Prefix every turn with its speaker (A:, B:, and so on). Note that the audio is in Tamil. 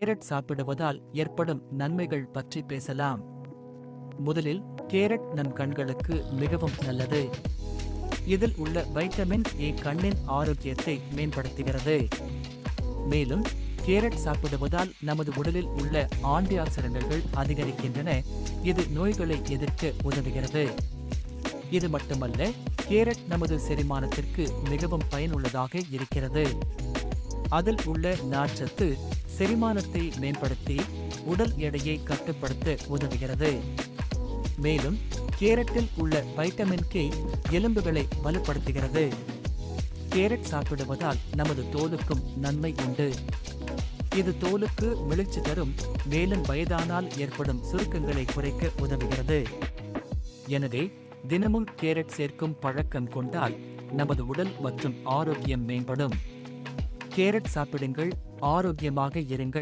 A: கேரட் சாப்பிடுவதால் ஏற்படும் நன்மைகள் பற்றி பேசலாம். முதலில் கேரட் நம் கண்களுக்கு மிகவும் நல்லது. இதில் உள்ள வைட்டமின் ஏ கண்ணின் ஆரோக்கியத்தை மேம்படுத்துகிறது. மேலும் கேரட் சாப்பிடுவதால் நமது உடலில் உள்ள ஆண்டி ஆக்சிடென்ட்கள் அதிகரிக்கின்றன. இது நோய்களை எதிர்க்க உதவுகிறது. இது மட்டுமல்ல கேரட் நமது செரிமானத்திற்கு மிகவும் பயனுள்ளதாக இருக்கிறது. அதில் உள்ள நார்ச்சத்து செரிமானத்தை மேம்படுத்தி உடல் எடையை கட்டுப்படுத்த உதவுகிறது. மேலும் கேரட்டில் உள்ள வைட்டமின் கே எலும்புகளை வலுப்படுத்துகிறது. கேரட் சாப்பிடுவதால் நமது தோலுக்கும் நன்மை உண்டு. இது தோலுக்கு மெளிச்சு தரும் மேலும் வயதானால் ஏற்படும் சுருக்கங்களை குறைக்க உதவுகிறது. எனவே தினமும் கேரட் சேர்க்கும் பழக்கம் கொண்டால் நமது உடல் மற்றும் ஆரோக்கியம் மேம்படும். கேரட் சாப்பிடுங்கள் ஆரோக்கியமாக இருங்கள்.